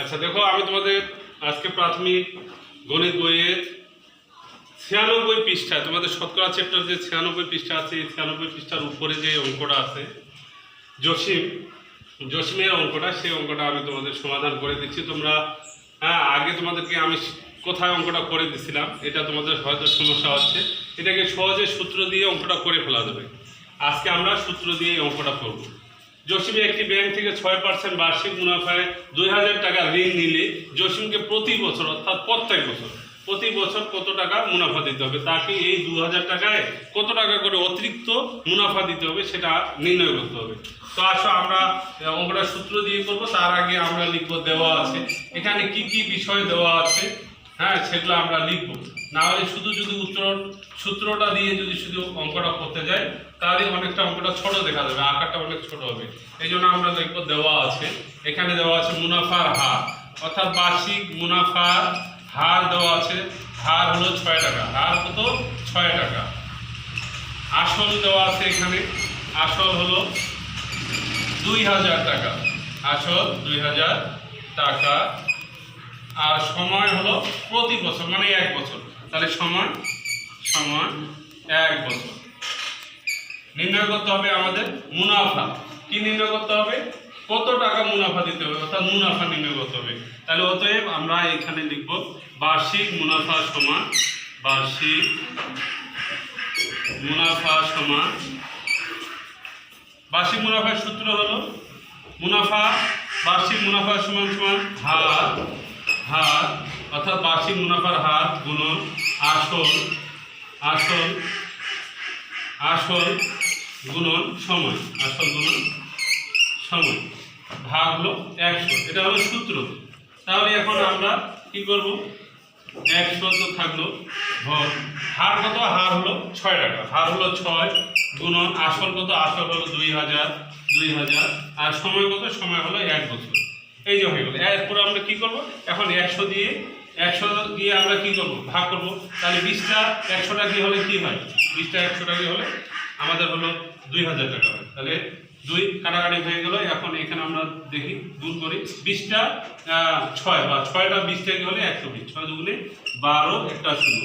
আচ্ছা দেখো, আমি তোমাদের আজকে প্রাথমিক গণিত বইয়ের ছিয়ানব্বই পৃষ্ঠা, তোমাদের শতকরা চ্যাপ্টার যে ছিয়ানব্বই পৃষ্ঠা আছে, এই ছিয়ানব্বই পৃষ্ঠার উপরে যে অঙ্কটা আছে, জসিম, জসিমের অঙ্কটা, সেই অঙ্কটা আমি তোমাদের সমাধান করে দিচ্ছি। তোমরা হ্যাঁ আগে তোমাদেরকে আমি কোথায় অঙ্কটা করে দিছিলাম, এটা তোমাদের হয়তো সমস্যা হচ্ছে। এটাকে সহজে সূত্র দিয়ে অঙ্কটা করে ফেলা যাবে। আজকে আমরা সূত্র দিয়ে অঙ্কটা করব। জসিম একটি ব্যাংক থেকে ছয় পার্সেন্ট বার্ষিক মুনাফায় দুই হাজার টাকা ঋণ নিলে জসিমকে প্রতি বছর, অর্থাৎ প্রত্যেক বছর, প্রতি বছর কত টাকা মুনাফা দিতে হবে? তাকে এই দু হাজার টাকায় কত টাকা করে অতিরিক্ত মুনাফা দিতে হবে সেটা নির্ণয় করতে হবে। তো আসো আমরা অঙ্কটা সূত্র দিয়ে করব, তার আগে আমরা লিখব দেওয়া আছে। এখানে কি কি বিষয় দেওয়া আছে? হ্যাঁ সেগুলো আমরা লিখব। না হলে শুধু যদি উত্তর সূত্রটা দিয়ে যদি শুধু অঙ্কটা করতে যাই তাহলে অনেকটা অঙ্কটা ছোট দেখা যাবে, আকারটা অনেক ছোট হবে। এই জন্য আমরা লিখব দেওয়া আছে। এখানে দেওয়া আছে মুনাফার হার। অর্থাৎ বার্ষিক মুনাফার হার দেওয়া আছে। হার হলো ছয় টাকা। হার কত? ছয় টাকা। আসল দেওয়া আছে এখানে। আসল হলো দুই হাজার টাকা। আসল দুই হাজার টাকা। আর সময় হলো প্রতি বছর মানে এক বছর। তাহলে সময় সময় এক বছর। নির্ণয় করতে হবে আমাদের মুনাফা। কি নির্ণয় করতে হবে? কত টাকা মুনাফা দিতে হবে? অর্থাৎ মুনাফা নির্ণয় করতে হবে। তাহলে অতএব আমরা এখানে লিখব বার্ষিক মুনাফা সমান, বার্ষিক মুনাফা সমান। বার্ষিক মুনাফার সূত্র হলো মুনাফা, বার্ষিক মুনাফা সমান সমান হার হার অর্থাৎ বার্ষিক মুনাফার হার গুণন, আসল আসল আসল, গুণন, সময়, আসল, গুণন, সময়, ভাগ হলো একশো। এটা হলো সূত্র। তাহলে এখন আমরা কি করব? একশো তো থাকল ভর। হার কত? হার হলো ছয় টাকা। হার হলো ছয়, গুণন, আসল কত? আসল হলো দুই হাজার দুই হাজার। আর সময় কত? সময় হলো এক বছর। এই যে হয়ে গেল এরপরে আমরা কি করব? এখন একশো দিয়ে একশো দিয়ে আমরা কি করব? ভাগ করব। তাহলে বিশটা একশোটা কি হলে কি হয়? বিশটা একশো টাকা হলে আমাদের হলো দুই হাজার টাকা হয়। তাহলে দুই কাটাকাটি হয়ে গেল। এখন এখানে আমরা দেখি দূর করি। বিশটা ছয় বা ছয়টা বিশ টাকা হলে একশো বিশ। ছয় দুগুণে বারো একটা শূন্য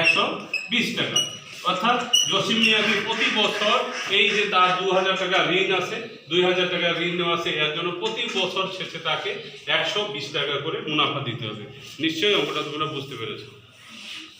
একশো বিশ টাকা। অর্থাৎ জসিম মিয়াকে প্রতি বছর এই যে তার দু হাজার টাকা ঋণ আছে, দুই হাজার টাকা ঋণ নেওয়া আছে, এর জন্য প্রতি বছর শেষে তাকে একশো বিশ টাকা করে মুনাফা দিতে হবে। নিশ্চয়ই অঙ্কটা তোমরা বুঝতে পেরেছ।